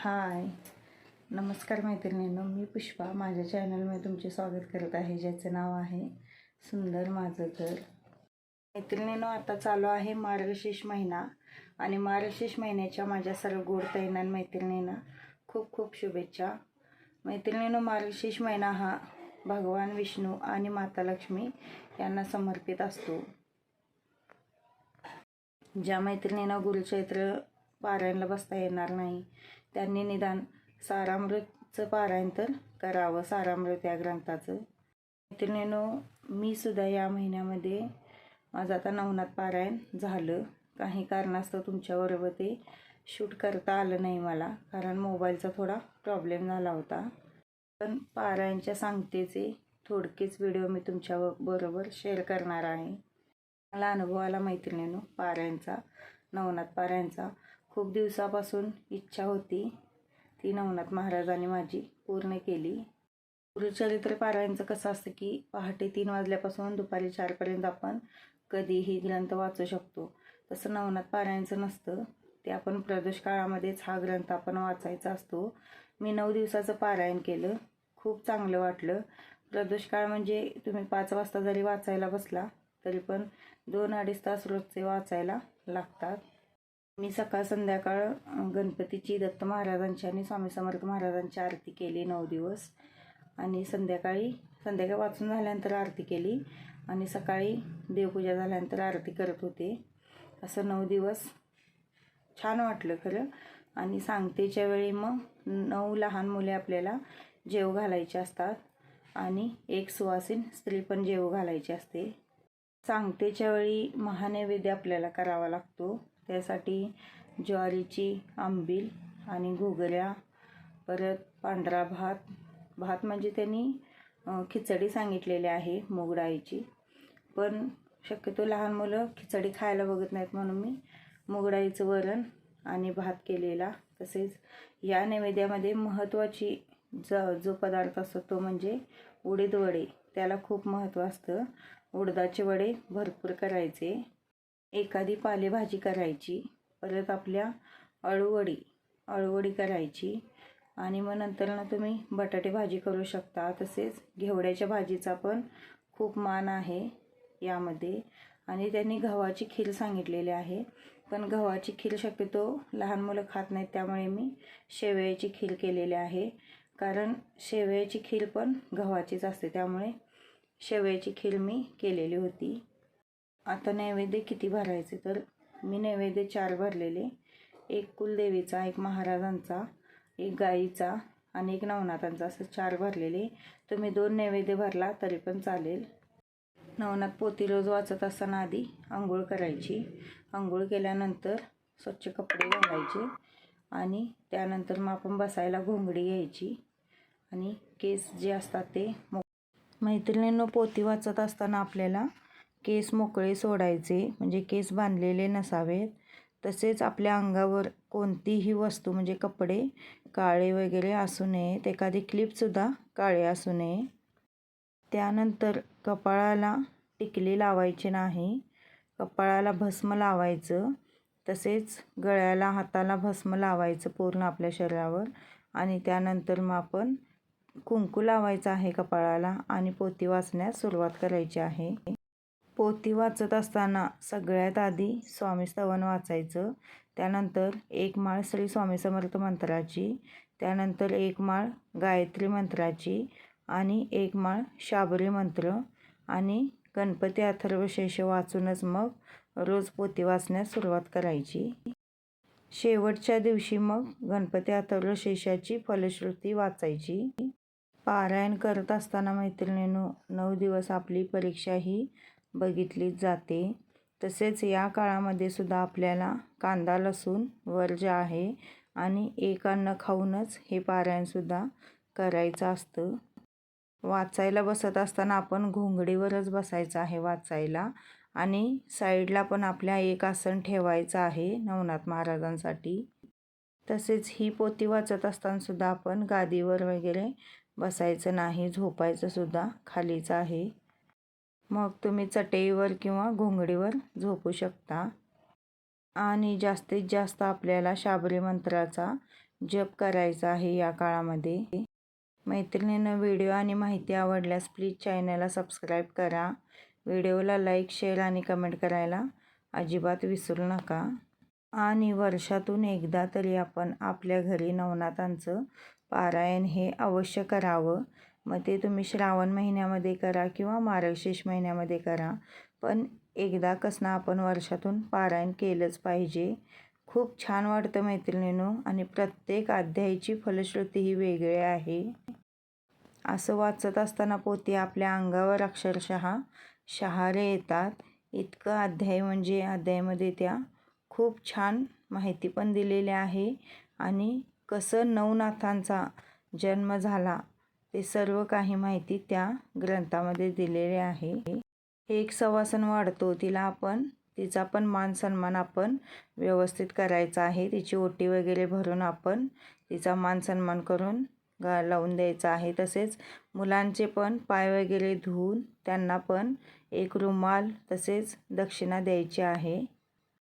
हाय. नमस्कार मैत्रिणींनो मी पुष्पा. माझ्या चॅनलमध्ये तुमचे स्वागत करत आहे ज्याचं नाव आहे सुंदर माझं घर. मैत्रिणींनो आता चालू आहे मार्गशीर्ष महिना आणि मार्गशीर्ष महिन्याच्या माझ्या सर्व गोड तैनान मैत्रिणींना खूप खूप शुभेच्छा. मैत्रिणींनो मार्गशीर्ष महिना हा भगवान विष्णू आणि माता लक्ष्मी यांना समर्पित असतो. ज्या मैत्रिणींना गुरुचैत्र पारायणला बसता येणार नाही त्यांनी निदान सारामृतचं पारायण तर करावं सारामृत या ग्रंथाचं. मैत्रिणीनो मी सुद्धा या महिन्यामध्ये माझं आता नवनाथ पारायण झालं. काही कारणास्तव तुमच्याबरोबर ते शूट करता आलं नाही मला कारण मोबाईलचा थोडा प्रॉब्लेम झाला होता. पण पारायणच्या सांगतेचे थोडकेच व्हिडिओ मी तुमच्या बरोबर शेअर करणार आहे. मला अनुभव आला मैत्रिणीनो पारायणचा नवनाथ पारायणचा. खूप दिवसापासून इच्छा होती. ती नवनाथ महाराजांनी माझी पूर्ण केली. गुरुचरित्र पारायणचं कसं असतं की पहाटे तीन वाजल्यापासून दुपारी चारपर्यंत आपण कधीही ग्रंथ वाचू शकतो. तसं नवनाथ पारायणचं नसतं. ते आपण प्रदोष काळामध्येच हा ग्रंथ आपण वाचायचा असतो. मी नऊ दिवसाचं पारायण केलं. खूप चांगलं वाटलं. प्रदोष काळ म्हणजे तुम्ही पाच वाजता जरी वाचायला बसला तरी पण दोन अडीच तास रोजचे वाचायला लागतात. मी सकाळ संध्याकाळ गणपतीची दत्त महाराजांची आणि स्वामी समर्थ महाराजांची आरती केली नऊ दिवस. आणि संध्याकाळी संध्याकाळी वाचून झाल्यानंतर आरती केली. आणि सकाळी देवपूजा झाल्यानंतर आरती करत होते. असं नऊ दिवस छान वाटलं खरं. आणि सांगतेच्या वेळी मग नऊ लहान मुले आपल्याला जेव घालायचे असतात. आणि एक सुवासीन स्त्री पण जेव घालायची असते. सांगतेच्या वेळी महानैवेद्य आपल्याला करावा लागतो. त्यासाठी ज्वारीची आंबील आणि घुगऱ्या परत पांढरा भात. भात म्हणजे त्यांनी खिचडी सांगितलेली आहे मुगडाईची पण शक्यतो लहान मुलं खिचडी खायला बघत नाहीत म्हणून मी मुगडाईचं वरण आणि भात केलेला. तसेच या नैवेद्यामध्ये महत्त्वाची ज जो पदार्थ असतो तो म्हणजे उडीद वडे. त्याला खूप महत्त्व असतं. उडदाचे वडे भरपूर करायचे. एखादी पालेभाजी करायची परत आपल्या अळूवडी अळूवडी करायची आणि मग नंतर ना तुम्ही बटाटे भाजी करू शकता. तसेच घेवड्याच्या भाजीचा पण खूप मान आहे यामध्ये. आणि त्यांनी गव्हाची खीर सांगितलेली आहे. पण गव्हाची खीर शक्यतो लहान मुलं खात नाहीत त्यामुळे मी शेवयाची खीर केलेली आहे. कारण शेवयाची खीर पण गव्हाचीच असते त्यामुळे शेवयाची खीर मी केलेली होती. आता नैवेद्य किती भरायचे तर मी नैवेद्य चार भरलेले. एक कुलदेवीचा एक महाराजांचा एक गाईचा आणि एक नवनाथांचा असं चार भरलेले. तुम्ही दोन नैवेद्य भरला तरी पण चालेल. नवनाथ पोती रोज वाचत असताना आधी आंघोळ करायची. आंघोळ केल्यानंतर स्वच्छ कपडे घालायचे आणि त्यानंतर मग आपण बसायला घोंगडी घ्यायची आणि केस जे असतात ते मैत्रिणींनो पोती वाचत असताना आपल्याला केस मोकळे सोडायचे म्हणजे केस बांधलेले नसावेत. तसेच आपल्या अंगावर कोणतीही वस्तू म्हणजे कपडे काळे वगैरे असू नयेत. एखादी क्लिपसुद्धा काळे असू नये. त्यानंतर कपाळाला टिकली लावायची नाही. कपाळाला भस्म लावायचं. तसेच गळ्याला हाताला भस्म लावायचं पूर्ण आपल्या शरीरावर. आणि त्यानंतर मग आपण कुंकू लावायचं आहे कपाळाला आणि पोती वाचण्यास सुरुवात करायची आहे. पोती वाचत असताना सगळ्यात आधी स्वामी स्तवन वाचायचं. त्यानंतर एक माळ श्री स्वामी समर्थ मंत्राची त्यानंतर एक माळ गायत्री मंत्राची आणि एक माळ शाबरी मंत्र आणि गणपती अथर्वशेष वाचूनच मग रोज पोती वाचण्यास सुरुवात करायची. शेवटच्या दिवशी मग गणपती अथर्वशेषाची फलश्रुती वाचायची. पारायण करत असताना मैत्रिणींनो नऊ दिवस आपली परीक्षा ही बघितली जाते. तसेच या काळामध्ये सुद्धा आपल्याला कांदा लसूण वर्ज आहे आणि एक अन्न खाऊनच हे पारायणसुद्धा करायचं असतं. वाचायला बसत असताना आपण घोंगडीवरच बसायचं आहे वाचायला आणि साईडला पण आपल्या एक आसन ठेवायचं आहे नवनाथ महाराजांसाठी. तसेच ही पोती वाचत असतानासुद्धा आपण गादीवर वगैरे बसायचं नाही झोपायचं सुद्धा खालीच आहे. मग तुम्ही चटईवर किंवा घोंगडीवर झोपू शकता. आणि जास्तीत जास्त आपल्याला शाबरी मंत्राचा जप करायचा आहे या काळामध्ये. मैत्रिणींना व्हिडिओ आणि माहिती आवडल्यास प्लीज चॅनलला सबस्क्राईब करा. व्हिडिओला लाईक शेअर आणि कमेंट करायला अजिबात विसरू नका. आणि वर्षातून एकदा तरी आपण आपल्या घरी नवनाथांचं पारायण हे अवश्य करावं. मग ते तुम्ही श्रावण महिन्यामध्ये करा किंवा मार्गशीर्ष महिन्यामध्ये करा. पण एकदा कसं आपण वर्षातून पारायण केलंच पाहिजे. खूप छान वाटतं मैत्रिणीनो आणि प्रत्येक अध्यायाची फलश्रुती ही वेगळी आहे. असं वाचत असताना पोती आपल्या अंगावर अक्षरशः शहारे येतात. इतकं अध्याय म्हणजे अध्यायामध्ये त्या खूप छान माहिती पण दिलेली आहे. आणि कसं नवनाथांचा जन्म झाला ते सर्व काही माहिती त्या ग्रंथामध्ये दिलेले आहे. एक सवासन वाढतो. तिला आपण तिचा पण मान सन्मान आपण व्यवस्थित करायचा आहे. तिची ओटी वगैरे भरून आपण तिचा मान सन्मान करून गा लावून द्यायचा आहे. तसेच मुलांचे पण पाय वगैरे धुवून त्यांना पण एक रुमाल तसेच दक्षिणा द्यायची आहे.